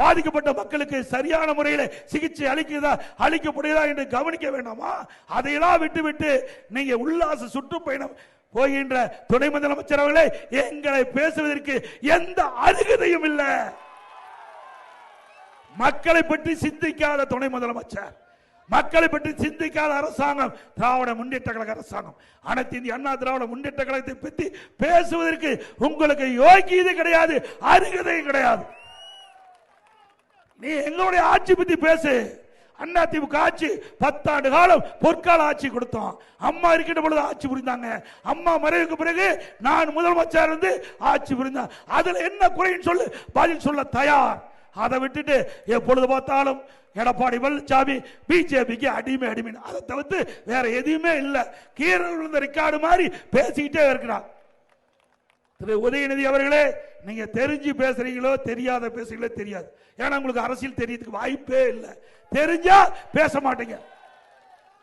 பாதிக்கப்பட்ட மக்களுக்கு சரியான முறையில் சிகிச்சை அளிக்கிறதா அளிக்கப்படுகிறதா என்று கவனிக்க வேண்டாமா? அதையெல்லாம் விட்டுவிட்டு நீங்க உல்லாச சுற்றுப்பயணம் போகின்ற துணை முதலமைச்சர் அவர்களே எங்களை பேசுவதற்கு எந்த அருகதையும் இல்லை. மக்களை பற்றி சிந்திக்காத துணை முதலமைச்சர் மக்களை பற்றி சிந்திக்காத அரசாங்கம் திராவிட முன்னேற்ற கழக அரசாங்கம் அனைத்து இந்திய அண்ணா திராவிட முன்னேற்ற கழகத்தை பற்றி பேசுவதற்கு உங்களுக்கு யோகியது கிடையாது அருகதையும் கிடையாது. நீ எங்களுடைய ஆட்சி பத்தி பேசு. அண்ணா திமுக ஆட்சி பத்தாண்டு காலம் பொற்கால ஆட்சி கொடுத்தோம். அம்மா இருக்கின்ற பொழுது ஆட்சி புரிந்தாங்க. அம்மா மறைவுக்கு பிறகு நான் முதலமைச்சர் இருந்து ஆட்சி புரிந்தேன். அதுல என்ன குறைன்னு சொல்லு. பதில் சொல்ல தயார். அதை விட்டுட்டு எப்பொழுது பார்த்தாலும் எடப்பாடி பழனிசாமி பிஜேபிக்கு அடிமை அடிமை அதை தவிர்த்து வேற எதுவுமே இல்லை. கீரை விழுந்த ரெக்கார்டு மாதிரி பேசிக்கிட்டே இருக்கிறார். திரு உதயநிதி அவர்களே நீங்க தெரிஞ்சு பேசுறீங்களோ தெரியாத பேசுறீங்களோ தெரியாது. ஏன்னா உங்களுக்கு அரசியல் தெரியறதுக்கு வாய்ப்பே இல்லை. தெரிஞ்சா பேச மாட்டீங்க.